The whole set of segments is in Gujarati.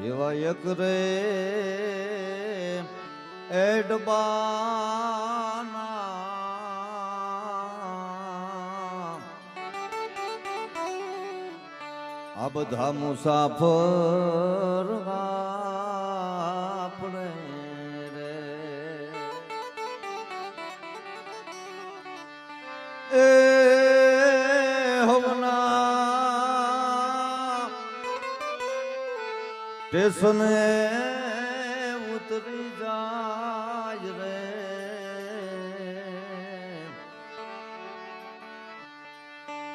એવા એક રે એડબાના. આ બધા મુસાફર આપણે રે. એ સ્ટેશને ઉતરી જાય રે.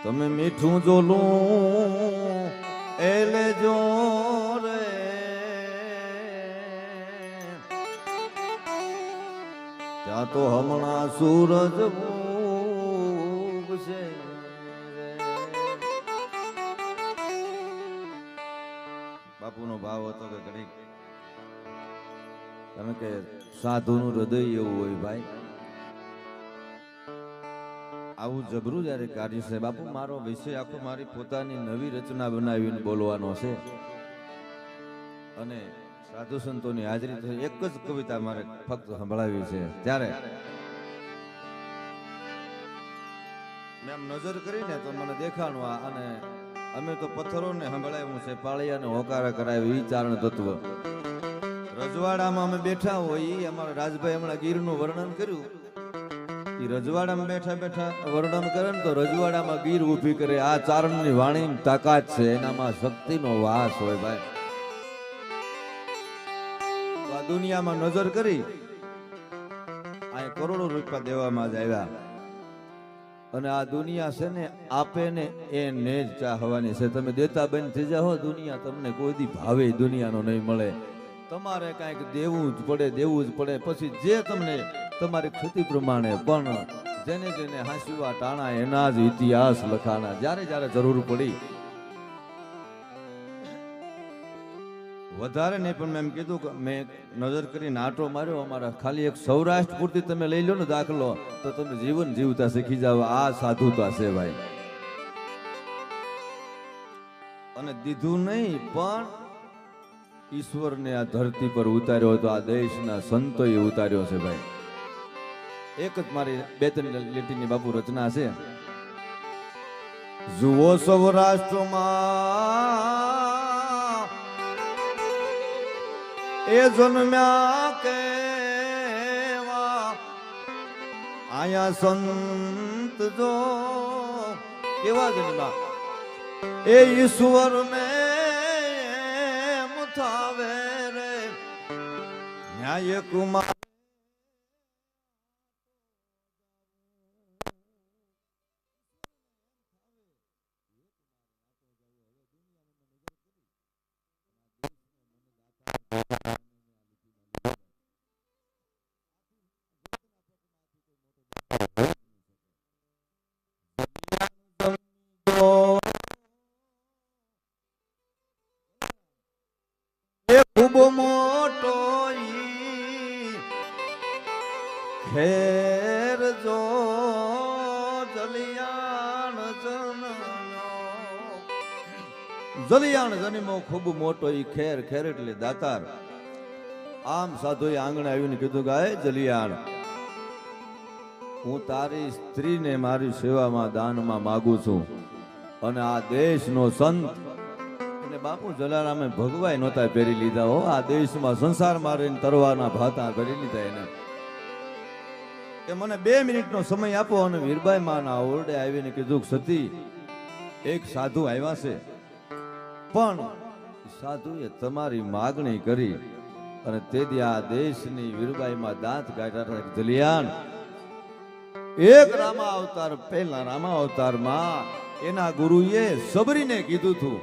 તમે મીઠું જોલું એ લેજો રે. ત્યાં તો હમણાં સૂરજ ઉગશે. ભાવ હતો કે ઘણી તમે કે સાધુનું હૃદય એવું હોય ભાઈ. આવું જબરું જ્યારે કાર્ય છે બાપુ, મારો વિષય આખો મારી પોતાની નવી રચના બનાવીને બોલવાનો છે. અને સાધુ સંતોની હાજરી થઈ એક જ કવિતા મારે ફક્ત સંભળાવી છે. ત્યારે મેં નજર કરીને તો મને દેખાણું આ અને અમે તો પથ્થરોને સંભળાવ્યું છે પાળિયાને હોકારા કરાવ્યું, ઈ ચારણ તત્વ. રજવાડામાં અમે બેઠા હોય એ અમારા રાજભાઈ હમણાં ગીરનું વર્ણન કર્યું. એ રજવાડામાં બેઠા બેઠા વર્ણન કરે ને તો રજવાડામાં ગીર ઊભી કરે. આ ચારણની વાણીની તાકાત છે, એનામાં શક્તિનો વાસ હોય ભાઈ. આ દુનિયામાં નજર કરી, આ કરોડો રૂપિયા દેવામાં જ આવ્યા. અને આ દુનિયા છે ને, આપે ને એ ને જ ચાહવાની છે. તમે દેતા બંધ થઈ જાઓ, દુનિયા તમને કોઈ દી ભાવે દુનિયાનો નહીં મળે. તમારે કાંઈક દેવું જ પડે, દેવું જ પડે. પછી જે તમને તમારી ક્ષતિ પ્રમાણે પણ જેને જેને હાંસવા ટાણા એના જ ઇતિહાસ લખાણા. જ્યારે જ્યારે જરૂર પડી વધારે નહીં, પણ મેં એમ કીધું કે મેં નજર કરીને આંટો માર્યો, અમારા ખાલી એક સૌરાષ્ટ્ર પૂરતી તમે લઈ લો ને દાખલો, તો તમે જીવન જીવતા શીખી જાવ આ સાધુતા છે ભાઈ અને દીધું નહીં, પણ ઈશ્વરને આ ધરતી પર ઉતાર્યો હતો, આ દેશના સંતોએ ઉતાર્યો છે ભાઈ. એક જ મારી બે ત્રણ લીટીની બાપુ રચના છે. જુઓ સૌરાષ્ટ્રમાં એ જન્મ્યા કેવા? આયા સંત જો કેવા જન્મા એ ઈશ્વર ને મુથાવે રે. ન્યાય કુમાર જલિયાણ જન્મો ખૂબ મોટો એ ખેર ખેર એટલે દાતાર. આમ સાધુએ આંગણે આવીને કીધું કે "હે જલિયાણ, હું તારી સ્ત્રીને મારી સેવામાં, દાનમાં માગુ છું. અને આ દેશનો સંત. અને બાપુ જલારામે ભગવાય નહોતા પહેરી લીધા, હો, આ દેશમાં સંસાર મારીને તરવાના ભાતા કરી લીધા એને. કે મને બે મિનિટનો સમય આપો. અને વીરબાઈ માના ઓરડે આવીને કીધું, સતી, એક સાધુ આવ્યા છે. પણ સાધુએ તમારી માગણી કરી અને તેથી આ દેશની વીરબાઈમાં દાંત કાઢ્યા હતા જલિયાન. એક રામા અવતાર, પહેલા રામા અવતારમાં એના ગુરુએ સબરીને કીધું હતું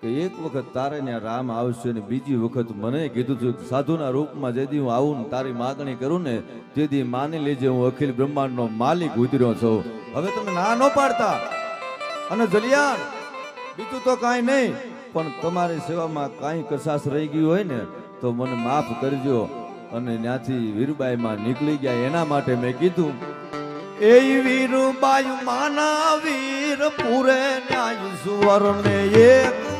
કે એક વખત તારે ત્યાં રામ આવશે ને બીજી વખત મને કીધું હતું સાધુના રૂપમાં જેથી હું આવું ને તારી માગણી કરું ને તેથી માની લેજે હું અખિલ બ્રહ્માંડનો માલિક ઉતર્યો છું. હવે તમે ના ન પાડતા. અને જલિયાન બીજું તો કાંઈ નહીં, પણ તમારી સેવામાં કાંઈ કસાશ રહી ગયું હોય ને, તો મને માફ કરજો. અને ત્યાંથી વીરબાઈમાં નીકળી ગયા એના માટે મેં કીધું એ વીરબાઈ માના વીર પૂરે ન્યાય સુવર એક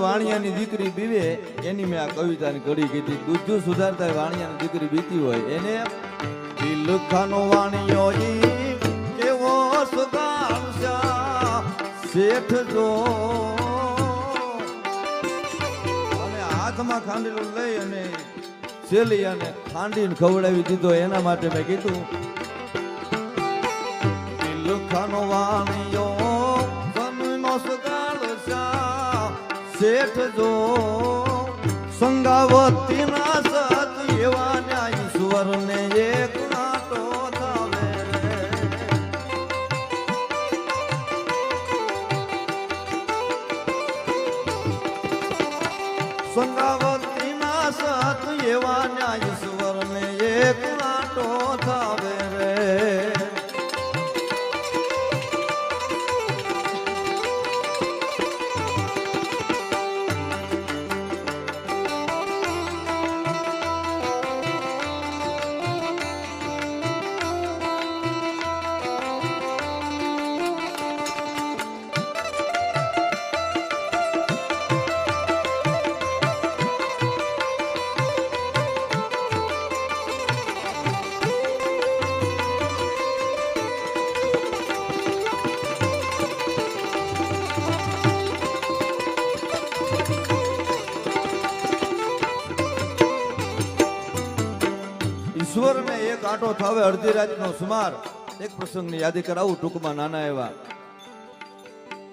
વાણિયાની દીકરી બીતી હોય એને બિલુખાનો વાણિયો કેવો શેઠ જો. હાથમાં ખાંડેલું લઈ અને શેલી અને ખાંડીને ખવડાવી દીધો એના માટે મેં કીધું લુખાનો વાણિયો શેઠ જો સંગાવતી ના સત એવા ન્યાય ઈશ્વર ને એક નાટો થાવે રે. એક થાવે અડધી રાતનો સુમાર. એક પ્રસંગની યાદી કરાવું ટૂંકમાં નાના એવા.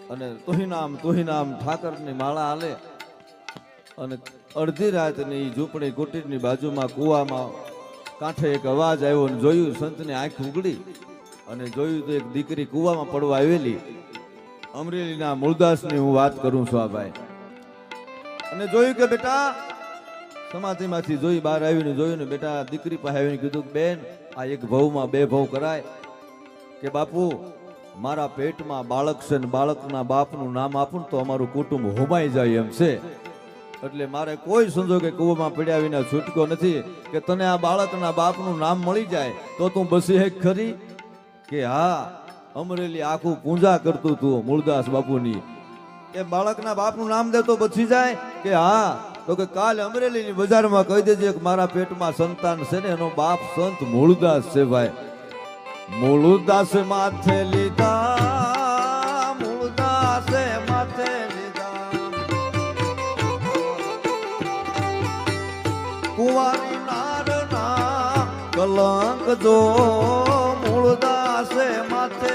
અને તુહી નામ તુહી નામ ઠાકરની માળા હાલે. અને અડધી રાતની ઝૂંપડી કુટીરની બાજુમાં કૂવામાં કાંઠે એક અવાજ આવ્યો અને જોયું સંતની આંખ ઉગડી. અને જોયું તો એક દીકરી કૂવામાં પડવા આવેલી. અમરેલીના મૂળદાસની હું વાત કરું છું આ ભાઈ. અને જોયું કે બેટા સમાધિમાંથી જોઈ બહાર આવીને જોયું ને બેટા દીકરી પાસે આવીને કીધું બેન, આ એક ભવમાં બે ભવ કરાય. કે બાપુ, મારા પેટમાં બાળક છે ને બાળકના બાપનું નામ આપું તો અમારું કુટુંબ હોમાઈ જાય એમ છે. એટલે મારે કોઈ સંજોગે કૂવામાં પડ્યા વિના છૂટકો નથી કે તને આ બાળકના બાપનું નામ મળી જાય તો તું બસી હેક ખરી? કે હા, અમરેલી આખું પૂંજા કરતું તું મૂળદાસ બાપુની. એ બાળકના બાપનું નામ દે તો બચી જાય? કે હા તો કે કાલ અમરેલીની બજારમાં કહી દેજે મારા પેટમાં સંતાન છે ને, એનો બાપ સંત મૂળદાસ છે ભાઈ. મૂળદાસ માથે લીધા, મૂળદાસે માથે કલંક જો મૂળદાસે માથે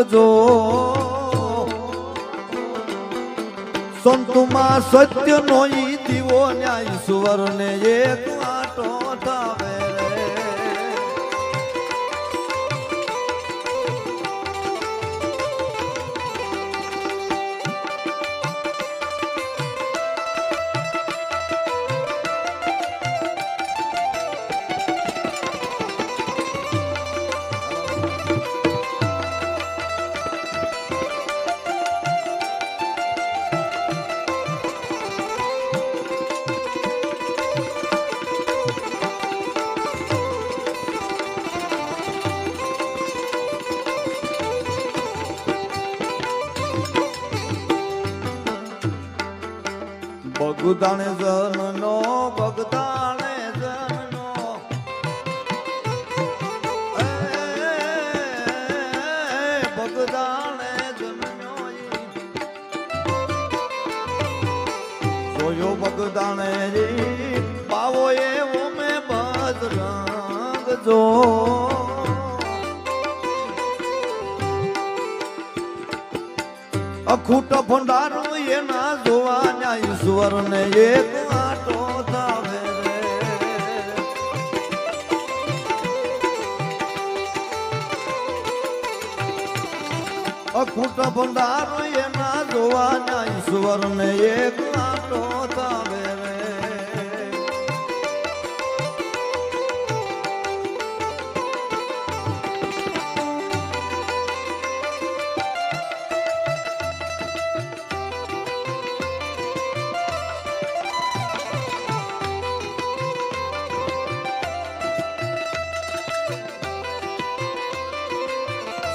કલંક જો સંતમાં સત્ય નો ઈ દીવો ન્યાય સુવર ને એક આટો થાવે. બગદાણે જનનો બગદાણે જનનો જન્મ્યો ઈ. જોયો ભગદાણે રી, પાવો એવો મેં બજરંગ જો અખૂટ ભંડારું એના જોવાના ઈશ્વર ને એક આટો રે. અખૂટ ભંડારું એના જોવાના ઈશ્વર ને એક આટો થાવે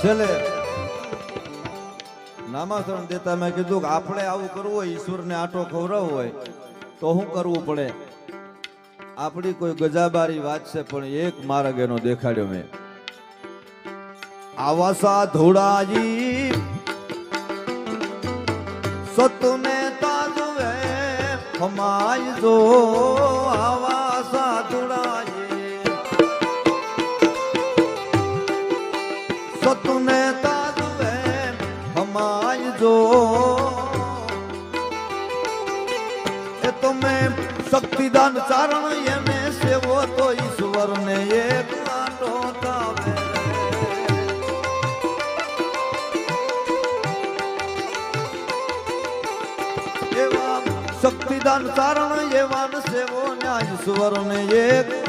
છેલ્લે નામાસરણ દેતા મેં કીધું કે આપણે આવું કરવું હોય, ઈશ્વરને આટો ખવડાવવો હોય, તો શું કરવું પડે? આપણી કોઈ ગજાબારી વાત છે, પણ એક માર્ગ એનો દેખાડ્યો મેં. આવા સાધુડાજી સતુને તાજવે હમાય જો આવાસા સાધુડાજી. સતુને તાજવે હમાય જો એ તો મેં શક્તિદાન ચારણ એને સેવો તો ઈશ્વરને એક આટો તાવે એવા શક્તિદાન ચારણ એવાન સેવો ન્યાય ઈશ્વરને એક